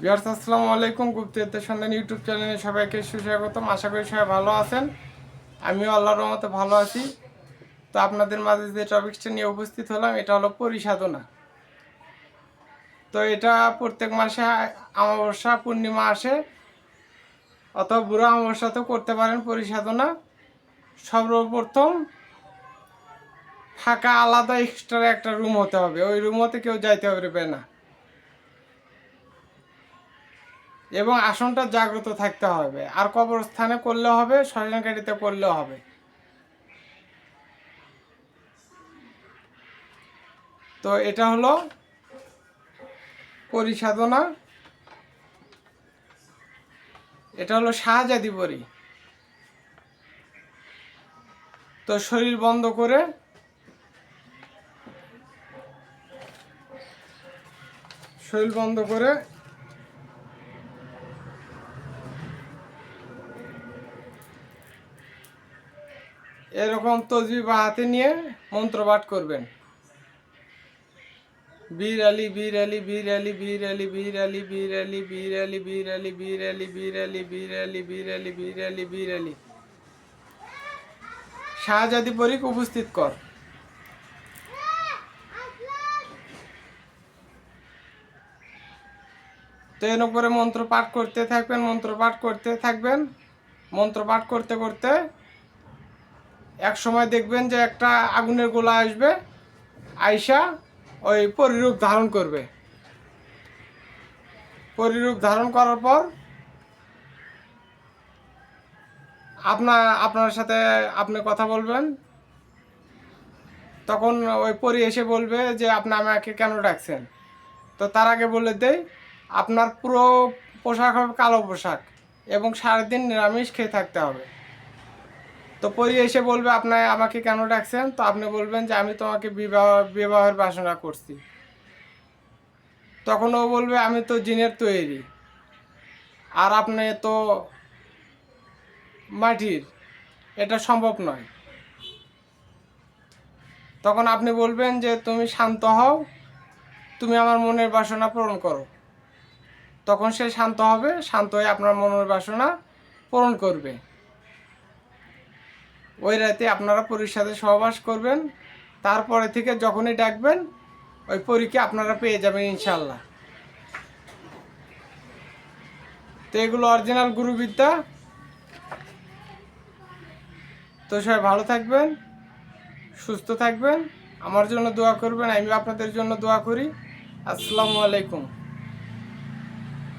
বিহার আসসালামু আলাইকুম। গুপ্তদের সন্ধান ইউটিউব চ্যানেলে সবাইকে সুস্বাগতম। আশা করি সবাই ভালো আছেন। আমিও আল্লাহর রহমতে ভালো আছি। তো আপনাদের মাঝে যে টপিকসটা নিয়ে উপস্থিত হলাম, এটা হলো পরিসাধনা। তো এটা প্রত্যেক মাসে অমাবস্যা, পূর্ণিমা আসে। অথবা বুড়ো অমাবস্যাতেও করতে পারেন পরিসাধনা। সর্বপ্রথম ফাঁকা আলাদা এক্সট্রা একটা রুম হতে হবে। ওই রুম হতে কেউ যাইতে পারবে না। এবং আসনটা জাগ্রত থাকতে হবে। আর কবরস্থানে করলে হবে শ্মশানকারীতে করলে হবে। তো এটা হলো পরিসাধনা। এটা হলো শাহজাদি পরি তো শরীর বন্ধ করে শরীর বন্ধ করে এরকম তসবি বা হাতে নিয়ে মন্ত্রপাঠ করবেন বীর আলী বীর আলী বীর আলী বীর আলী বীর আলী বীর আলী বীর আলী বীর আলী বীর আলী বীর আলী বীর আলী বীর আলী বীর আলী বীর আলী শাহজাদি পরীক উপস্থিত কর তো এর উপরে মন্ত্র পাঠ করতে থাকবেন মন্ত্র পাঠ করতে থাকবেন মন্ত্র পাঠ করতে করতে এক সময় দেখবেন যে একটা আগুনের গোলা আসবে, আইসা ওই পরিরূপ ধারণ করবে। পরিরূপ ধারণ করার পর আপনার আপনার সাথে আপনি কথা বলবেন। তখন ওই পরি এসে বলবে যে, আপনি আমাকে কেন ডাকছেন? তো তার আগে বলে দেই, আপনার পুরো পোশাক হবে কালো পোশাক এবং সারাদিন নিরামিষ খেয়ে থাকতে হবে। তো পরি এসে বলবে, আপনার আমাকে কেন ডাকছেন? তো আপনি বলবেন যে, আমি তোমাকে বিবাহ, বিবাহের বাসনা করছি। তখন ও বলবে, আমি তো জিনের তৈরি। আর আপনি তো মাটির। এটা সম্ভব নয়। তখন আপনি বলবেন যে, তুমি শান্ত হও। তুমি আমার মনের বাসনা পূরণ করো। তখন সে শান্ত হবে, শান্ত হয়ে আপনার মনের বাসনা পূরণ করবে। ওই রাতে আপনারা পরীর সাথে সহবাস করবেন। তারপরে থেকে যখনই ডাকবেন, ওই পরীকে আপনারা পেয়ে যাবেন ইনশাল্লাহ তো এগুলো অরিজিনাল গুরুবিদ্যা। তো সবাই ভালো থাকবেন, সুস্থ থাকবেন। আমার জন্য দোয়া করবেন আমি আপনাদের জন্য দোয়া করি। আসসালামু আলাইকুম।